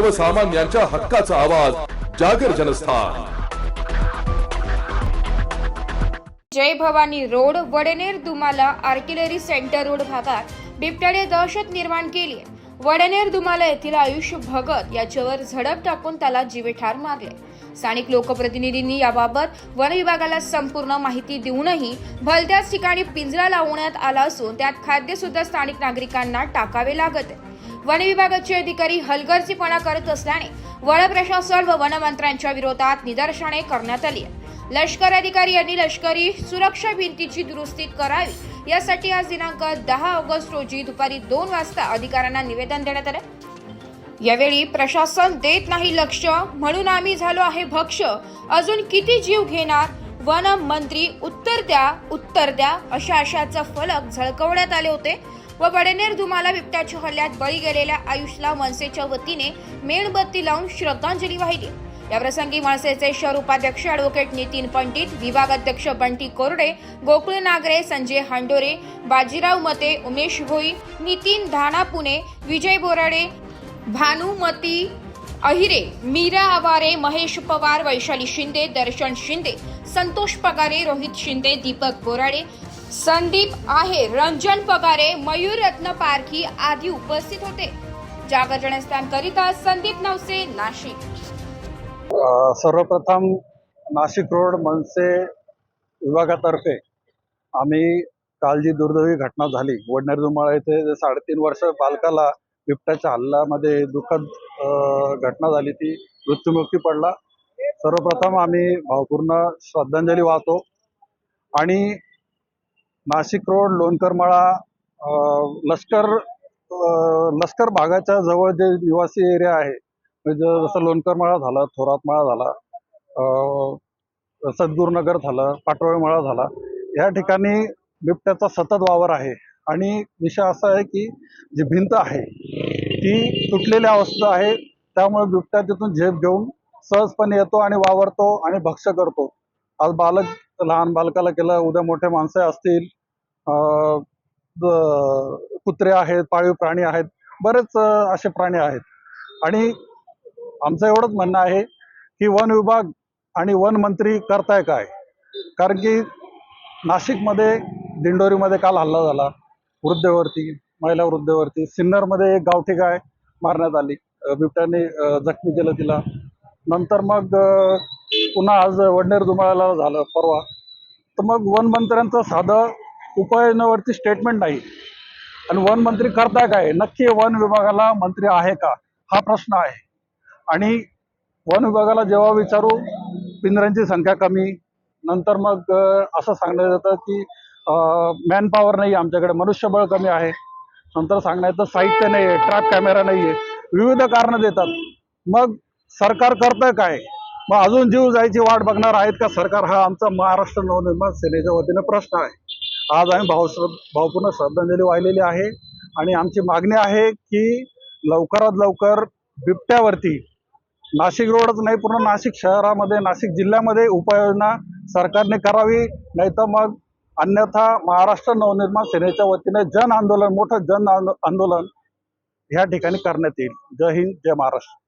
सर्वसामान्यांच्या हक्काचा आवाज जागर Janasthan. Jai Bhavani road Vadner Dumala artillery centre road भागात बिबट्याने दहशत निर्माण केली वडेनेर वडनेर दुमाला येथील आयुष भगत याच्यावर झडप टाकून त्याला जीवेठार मारले. स्थानिक लोकप्रतिनिधींनी याबाबत वन विभागाला संपूर्ण माहिती देऊनही भलत्याच ठिकाणी पिंजरा लावण्यात आला असून त्यात खाद्य सुद्धा स्थानिक नागरिकांना टाकावे लागत आहे. वन विभागाचे अधिकारी हलगर्जीपणा करत असल्याने वन प्रशासन व वनमंत्र्यांच्या विरोधात निदर्शने करण्यात आली लष्कर अधिकारी यांनी लष्करी सुरक्षा भिंतीची दुरुस्ती करावी यासाठी आज दिनांक दहा ऑगस्ट रोजी दुपारी दोन वाजता अधिकाऱ्यांना निवेदन देण्यात आले. यावेळी प्रशासन देत नाही लक्ष म्हणून आम्ही झालो आहे भक्ष. अजून किती जीव घेणार? वन मंत्री उत्तर द्या उत्तर द्या अशा आशाचा फलक झळकवण्यात आले होते. व बडेनेर धुमाला बिबट्याच्या हल्ल्यात बळी गेलेल्या आयुषला मनसेच्या वतीने मेणबत्ती लावून श्रद्धांजली वाहिली. याप्रसंगी मनसेचे शहर उपाध्यक्ष अॅडव्होकेट नितीन पंडित विभागाध्यक्ष बंटी कोरडे गोकुळ नागरे संजय हांडोरे बाजीराव मते उमेश भोई नितीन धाना पुणे विजय बोराडे भानुमती अहिरे मीरा आवारे महेश पवार वैशाली शिंदे दर्शन शिंदे संतोष पगारे रोहित शिंदे दीपक बोराडे संदीप आहे रंजन पगारे मयूर रत्न पारखी आदी उपस्थित होते. जागर संदीप नवसे नाशिक. सर्वप्रथम नाशिक रोड मनसे विभागातर्फे आम्ही काल जी दुर्दैवी घटना झाली. वडनेर दुमाळा येथे जे साडेतीन वर्ष बालकाला बिबट्याच्या हल्ल्यामध्ये दुःखद घटना झाली ती मृत्युमुखी पडला. सर्वप्रथम आम्ही भावपूर्ण श्रद्धांजली वाहतो आणि नाशिक रोड लोणकरमाळा अ, लष्कर लष्कर भागाच्या जवळ जे निवासी एरिया आहे म्हणजे जसं लोणकरमाळा झाला थोरातमाळा झाला सद्गुरुनगर झालं पाटोळेमाळा झाला या ठिकाणी बिबट्याचा सतत वावर आहे. आणि विषय असा आहे की जी भिंत आहे ती तुटलेली अवस्था आहे त्यामुळे बिबट्या तिथून झेप घेऊन सहजपणे येतो आणि वावरतो आणि भक्ष्य करतो. आज बालक लहान बालकाला केलं उद्या मोठे माणसं असतील कुत्रे आहेत पाळीव प्राणी आहेत बरेच असे प्राणी आहेत. आणि आमचं एवढंच म्हणणं आहे की वन विभाग आणि वन मंत्री करताय काय? कारण की नाशिकमध्ये दिंडोरीमध्ये काल हल्ला झाला. वृद्धेवरती महिला वृद्धेवरती. सिन्नरमध्ये एक गावठी गाय मारण्यात आली. बिबट्याने जखमी केलं तिला. नंतर मग पुन्हा आज वडनेर दुमाळ्याला झालं परवा. तर मग वन मंत्र्यांचं साधं उपाययोजनेवरती स्टेटमेंट नाही. आणि वन मंत्री करताय काय? नक्की वन विभागाला मंत्री आहे का? हा प्रश्न आहे. आणि वन विभागाला जेव्हा विचारू पिंजऱ्यांची संख्या कमी. नंतर मग असं सांगण्यात येतं की मॅन पॉवर नाही आमच्याकडे मनुष्यबळ कमी आहे. नंतर सांगण्यात साहित्य नाही आहे ट्रॅप कॅमेरा नाही आहे. विविध कारणं देतात. मग सरकार करतं काय? मग अजून जीव जायची वाट बघणार आहेत का सरकार? हा आमचा महाराष्ट्र नवनिर्माण सेनेच्या वतीनं प्रश्न आहे. आज आम्ही भाव भावपूर्ण श्रद्धांजली वाहिलेली आहे. आणि आमची मागणी आहे की लवकरात लवकर बिबट्यावरती नाशिक रोडच नाही पूर्ण नाशिक शहरामध्ये नाशिक जिल्ह्यामध्ये उपाययोजना सरकारने करावी. नाही तर मग अन्यथा महाराष्ट्र नवनिर्माण सेनेच्या वतीने जन आंदोलन मोठं जन आंदोलन ह्या ठिकाणी करण्यात येईल. जय हिंद जय महाराष्ट्र.